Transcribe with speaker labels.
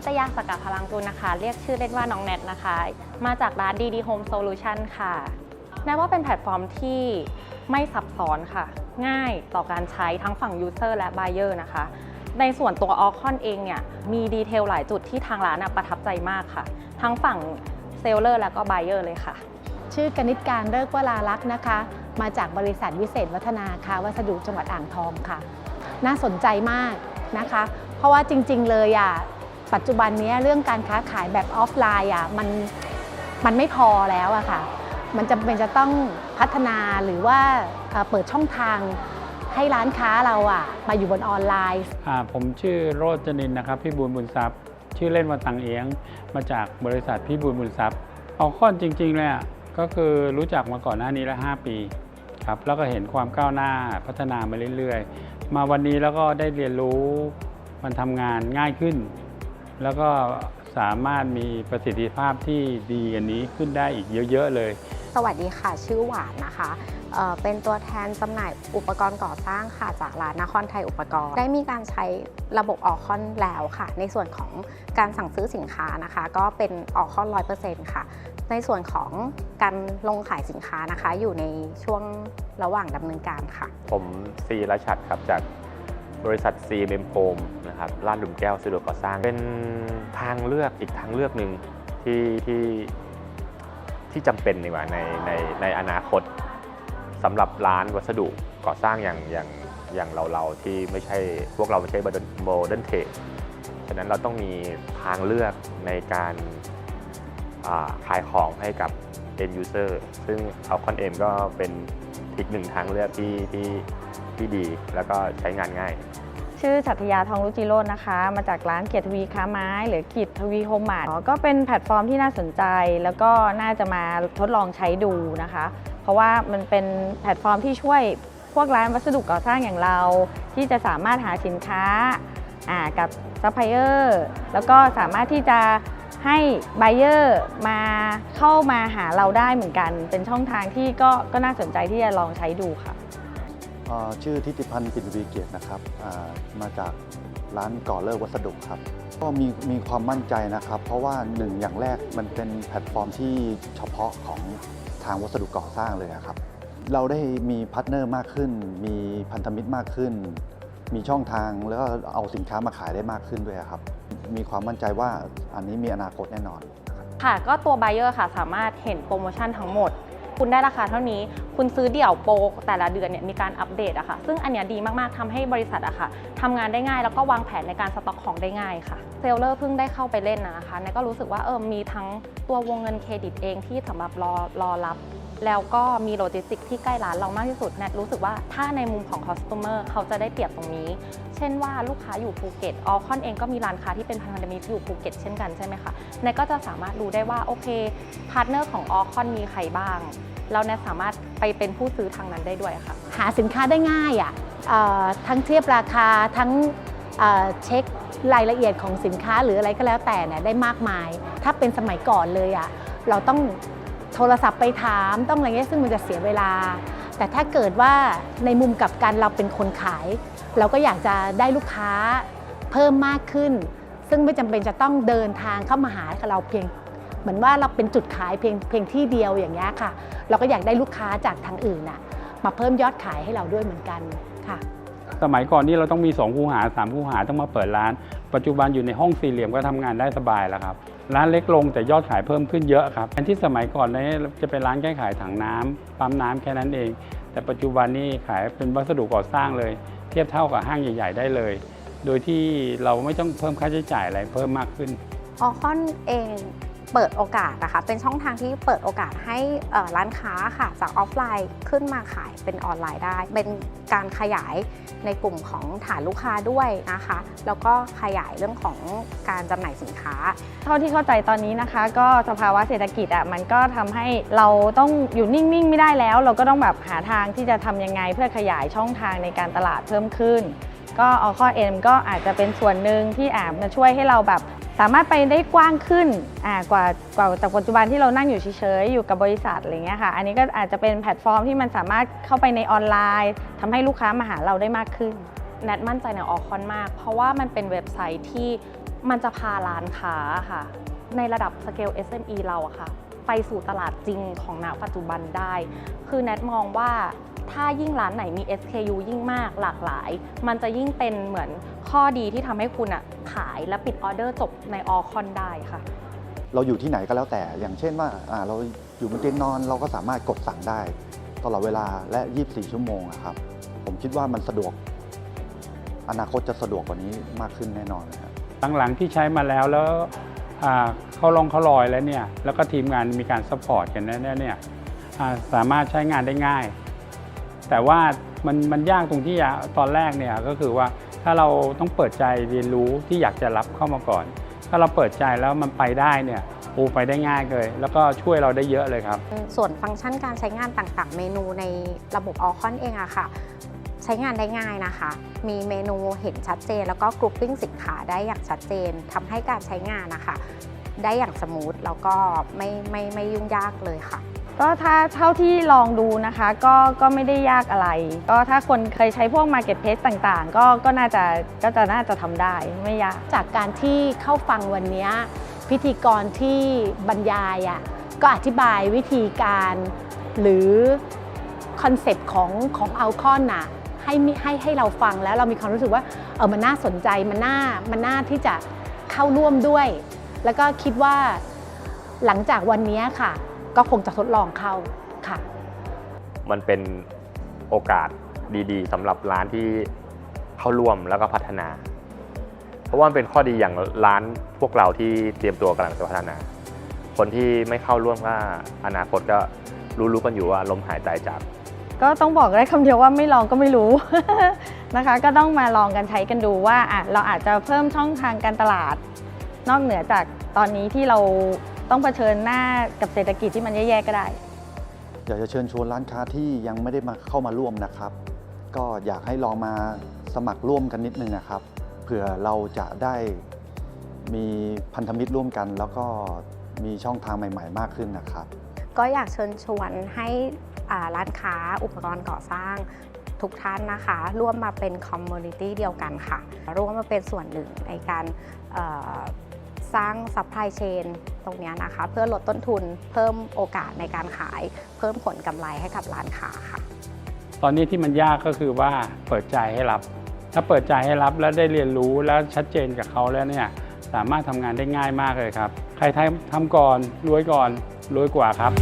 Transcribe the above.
Speaker 1: พิตยาสกัดพลังกุลนะคะ เรียกชื่อเล่นว่าน้องแนทนะคะ มาจากร้าน DD Home Solution ค่ะแนทว่าเป็นแพลตฟอร์มที่ไม่ซับซ้อนค่ะ ง่ายต่อการใช้ทั้งฝั่ง User และ Buyer นะคะ ในส่วนตัวออคอนเองเนี่ยมีดีเทลหลายจุดที่ทางร้านประทับใจมากค่ะ ทั้งฝั่งเซลเลอร์และก็ Buyer เลยค่ะ
Speaker 2: ชื่อกนิษการเลิกวลาลักษ์นะคะ มาจากบริษัทวิเศษวัฒนาค่ะวัสดุจังหวัดอ่างทองค่ะ น่าสนใจมากนะคะ เพราะว่าจริง ๆ เลยอะ ปัจจุบันนี้เรื่องการค้าขายแบบออฟไลน์อะมันมันไม่พอแล้วอะค่ะ มันจำเป็นจะต้องพัฒนาหรือว่าเปิดช่องทางให้ร้านค้าเราอะมาอยู่บนออนไลน์
Speaker 3: อ่าผมชื่อโรจนินนะครับพี่บูลบุญทรัพย์ ชื่อเล่นว่าตังเอียงมาจากบริษัทพี่บูลบุญทรัพย์เอาข้อจริงๆเลยอะก็คือรู้จักมาก่อนหน้านี้แล้ว5ปีครับแล้วก็เห็นความก้าวหน้าพัฒนามาเรื่อยๆ มาวันนี้แล้วก็ได้เรียนรู้มันทำงานง่ายขึ้น แล้วก็สามารถมีประสิทธิภาพที่ดีกันนี้ขึ้นได้อีกเยอะ ๆ เลย
Speaker 4: สวัสดีค่ะ ชื่อหวานนะคะเอ่อเป็นตัวแทนจำหน่ายอุปกรณ์ก่อสร้างค่ะจากร้านนครไทยอุปกรณ์ ได้มีการใช้ระบบออคอนแล้วค่ะ ในส่วนของการสั่งซื้อสินค้านะคะ ก็เป็นออคอนร้อยเปอร์เซ็นต์ค่ะ ในส่วนของการลงขายสินค้านะคะ อยู่ในช่วงระหว่างดำเนินการค่ะ
Speaker 5: ผมซีราชัดครับจาก บริษัทซีเมมโ m มนะครับลาดหลุมแก้วสะดวกก่อสร้าง เป็นทางเลือกอีกทางเลือกหนึ่งที่ที่ที่จำเป็นดีกว่าในในในอนาคตสำหรับร้านวัสดุก่อสร้างอย่างอย่างอย่างเราเราที่ไม่ใช่พวกเราไม่ใช่โมเดิร์นเทคฉะนั้นเราต้องมีทางเลือกในการาขายของให้กับ end user ซึ่งเอาคอนเอมก็เป็นอีกหนึ่งทางเลือกที่ที่ ที่ดี แล้วก็ใช้งานง่าย
Speaker 1: ชื่อชัตยาทองรุจิโรจน์นะคะ มาจากร้านเกียรติทวีค้าไม้ หรือกิจทวีโฮมมาร์ทก็เป็นแพลตฟอร์มที่น่าสนใจ แล้วก็น่าจะมาทดลองใช้ดูนะคะ เพราะว่ามันเป็นแพลตฟอร์มที่ช่วยพวกร้านวัสดุก่อสร้างอย่างเรา ที่จะสามารถหาสินค้าากับซัพพลายเออร์แล้วก็สามารถที่จะให้ไบเออร์มาเข้ามาหาเราได้เหมือนกัน เป็นช่องทางที่ก็ก็น่าสนใจที่จะลองใช้ดูค่ะ
Speaker 6: ชื่อทิติพันธ์ปิ่นวีเกียรตินะครับมาจากร้านก่อเลิกวัสดุครับ ก็มีมีความมั่นใจนะครับ เพราะว่าหนึ่งอย่างแรกมันเป็นแพลตฟอร์มที่เฉพาะของทางวัสดุก่อสร้างเลยอะครับ เราได้มีพาร์ทเนอร์มากขึ้น มีพันธมิตรมากขึ้น มีช่องทางแล้วก็เอาสินค้ามาขายได้มากขึ้นด้วยครับ มีความมั่นใจว่าอันนี้มีอนาคตแน่นอน
Speaker 1: ค่ะก็ตัว buyer ค่ะสามารถเห็นโปรโมชั่นทั้งหมด คุณได้ราคาเท่านี้ คุณซื้อเดี่ยวโปรแต่ละเดือนเนี่ยมีการอัปเดตอะค่ะ ซึ่งอันเนี้ยดีมากๆทำให้บริษัทอะค่ะทำงานได้ง่ายแล้วก็วางแผนในการสต็อกของได้ง่ายค่ะ เซลเลอร์เพิ่งได้เข้าไปเล่นนะคะนก็รู้สึกว่าเออมีทั้งตัววงเงินเครดิตเองที่สำหรับรอรอรับ แล้วก็มีโลจิสติกที่ใกล้ร้านเรามากที่สุดแนทรู้สึกว่าถ้าในมุมของ customer เขาจะได้เปรียบตรงนี้ เช่นว่าลูกค้าอยู่ภูเก็ตออคอนเองก็มีร้านค้าที่เป็นพันธมิตรอยู่ภูเก็ตเช่นกันใช่ไหมคะแนทก็จะสามารถรู้ได้ว่าโอเคพาร์ทเนอร์ของออคอนมีใครบ้างแล้วแนทสามารถไปเป็นผู้ซื้อทางนั้นได้ด้วยค่ะ
Speaker 2: หาสินค้าได้ง่ายอะ่ะทั้งเทียบราคาทั้งเเช็ครายละเอียดของสินค้าหรืออะไรก็แล้วแต่เนี่ยได้มากมาย ถ้าเป็นสมัยก่อนเลยอะ่ะเราต้อง โทรศัพท์ไปถามต้องอะไรเงี้ยซึ่งมันจะเสียเวลา แต่ถ้าเกิดว่าในมุมกับกันเราเป็นคนขาย เราก็อยากจะได้ลูกค้าเพิ่มมากขึ้น ซึ่งไม่จำเป็นจะต้องเดินทางเข้ามาหาเราเพียง เหมือนว่าเราเป็นจุดขายเพียงเพียงที่เดียวอย่างเงี้ยค่ะ เราก็อยากได้ลูกค้าจากทางอื่นน่ะมาเพิ่มยอดขายให้เราด้วยเหมือนกันค่ะ
Speaker 3: สมัยก่อนนี่เราต้องมี2คูหา3คูหาต้องมาเปิดร้าน ปัจจุบันอยู่ในห้องสี่เหลี่ยมก็ทำงานได้สบายแล้วครับ ร้านเล็กลงแต่ยอดขายเพิ่มขึ้นเยอะครับแทนที่สมัยก่อนนี้จะเป็นร้านแค่ขายถังน้ำปั๊มน้ำแค่นั้นเอง แต่ปัจจุบันนี่ขายเป็นวัสดุก่อสร้างเลย เทียบเท่ากับห้างใหญ่ ๆ ได้เลย โดยที่เราไม่ต้องเพิ่มค่าใช้จ่ายอะไรเพิ่มมากขึ้น
Speaker 4: ออคอนเอง เปิดโอกาสนะคะเป็นช่องทางที่เปิดโอกาสให้ร้านค้าค่ะจากออฟไลน์ขึ้นมาขายเป็นออนไลน์ได้ เป็นการขยายในกลุ่มของฐานลูกค้าด้วยนะคะ แล้วก็ขยายเรื่องของการจำหน่ายสินค้า
Speaker 1: เท่าที่เข้าใจตอนนี้นะคะ ก็สภาวะเศรษฐกิจอะมันก็ทำให้เราต้องอยู่นิ่ง ๆ ไม่ได้แล้ว เราก็ต้องแบบหาทางที่จะทำยังไงเพื่อขยายช่องทางในการตลาดเพิ่มขึ้นก็เอาข้อเอ็มก็อาจจะเป็นส่วนหนึ่งที่อาจมาช่วยให้เราแบบ สามารถไปได้กว้างขึ้นอ่ากว่ากว่าจากปัจจุบันที่เรานั่งอยู่เฉยๆอยู่กับบริษัทอะไรเงี้ยค่ะ อันนี้ก็อาจจะเป็นแพลตฟอร์มที่มันสามารถเข้าไปในออนไลน์ทำให้ลูกค้ามาหาเราได้มากขึ้น แนทมั่นใจในออคอนมาก เพราะว่ามันเป็นเว็บไซต์ที่มันจะพาร้านค้าค่ะ ในระดับสเกล SME เราอะค่ะ ไปสู่ตลาดจริงของณปัจจุบันได้ คือแนทมองว่าถ้ายิ่งร้านไหนมี SKU ยิ่งมากหลากหลาย มันจะยิ่งเป็นเหมือนข้อดีที่ทำให้คุณอะขายและปิดออเดอร์จบในออคอนได้ค่ะ
Speaker 6: เราอยู่ที่ไหนก็แล้วแต่ อย่างเช่นว่าอ่าเราอยู่บนเตียงนอนเราก็สามารถกดสั่งได้ ตลอดเวลาและ 24 ชั่วโมงอะครับ ผมคิดว่ามันสะดวก อนาคตจะสะดวกกว่านี้มากขึ้นแน่นอนนะครับ
Speaker 3: หลังๆที่ใช้มาแล้วแล้วอ่า เข้าลงเข้าลอยแล้วเนี่ยแล้วก็ทีมงานมีการซัพพอร์ตกันแน่ๆเนี่ยสามารถใช้งานได้ง่าย แต่ว่ามันมันยากตรงที่ตอนแรกเนี่ยก็คือว่าถ้าเราต้องเปิดใจเรียนรู้ที่อยากจะรับเข้ามาก่อน ถ้าเราเปิดใจแล้วมันไปได้เนี่ยโอ้ไปได้ง่ายเลย แล้วก็ช่วยเราได้เยอะเลยครับ
Speaker 4: ส่วนฟังก์ชันการใช้งานต่างๆ เมนูในระบบออคอนเองอะค่ะ ช้งานได้ง่ายนะคะ มีเมนูเห็นชัดเจน แล้วก็กรุ๊ปปิ้งสินค้าได้อย่างชัดเจนทำให้การใช้งานนะคะ ได้อย่างสมูทแล้วก็ไม่ไม่ไม่ยุ่งยากเลยค่ะ
Speaker 7: ก็ถ้าเท่าที่ลองดูนะคะ ก็ก็ไม่ได้ยากอะไร ก็ถ้าคนเคยใช้พวก Marketplace ต่างๆ ก็ก็น่าจะก็จะน่าจะทำได้ไม่ยาก
Speaker 2: จากการที่เข้าฟังวันเนี้ยพิธีกรที่บรรยายอะก็อธิบายวิธีการหรือคอนเซปต์ของของอัลคอนน่ะ ให้ให้ให้เราฟังแล้วเรามีความรู้สึกว่าเออมันน่าสนใจมันน่ามันน่าที่จะเข้าร่วมด้วย แล้วก็คิดว่าหลังจากวันนี้ค่ะ ก็คงจะทดลองเข้าค่ะ
Speaker 5: มันเป็นโอกาสดีๆสำหรับร้านที่เข้าร่วมแล้วก็พัฒนา เพราะว่าเป็นข้อดีอย่างร้านพวกเราที่เตรียมตัวกำลังจะพัฒนา คนที่ไม่เข้าร่วมก็อนาคตก็รู้ๆกันอยู่ว่าลมหายใจจาก
Speaker 7: ก็ต้องบอกได้คำเดียวว่าไม่ลองก็ไม่รู้นะคะ ก็ต้องมาลองกันใช้กันดูว่าอะเราอาจจะเพิ่มช่องทางการตลาด นอกเหนือจากตอนนี้ที่เราต้องเผชิญหน้ากับเศรษฐกิจที่มันแย่ๆก็ได้
Speaker 6: อยากจะเชิญชวนร้านค้าที่ยังไม่ได้มาเข้ามาร่วมนะครับ ก็อยากให้ลองมาสมัครร่วมกันนิดนึงนะครับ เผื่อเราจะได้มีพันธมิตรร่วมกัน แล้วก็มีช่องทางใหม่ ๆ มากขึ้นนะครับ
Speaker 4: ก็อยากเชิญชวนให้อ่า ร้านค้าอุปกรณ์ก่อสร้างทุกท่านนะคะ ร่วมมาเป็นคอมมูนิตี้เดียวกันค่ะ ร่วมมาเป็นส่วนหนึ่งในการสร้างซัพพลายเชนตรงนี้นะคะ เพื่อลดต้นทุนเพิ่มโอกาสในการขาย เพิ่มผลกำไรให้กับร้านค้าค่ะ
Speaker 3: ตอนนี้ที่มันยากก็คือว่าเปิดใจให้รับ ถ้าเปิดใจให้รับแล้วได้เรียนรู้แล้วชัดเจนกับเขาแล้วเนี่ยสามารถทำงานได้ง่ายมากเลยครับ ใครทำทำก่อนรวยก่อนรวยกว่าครับ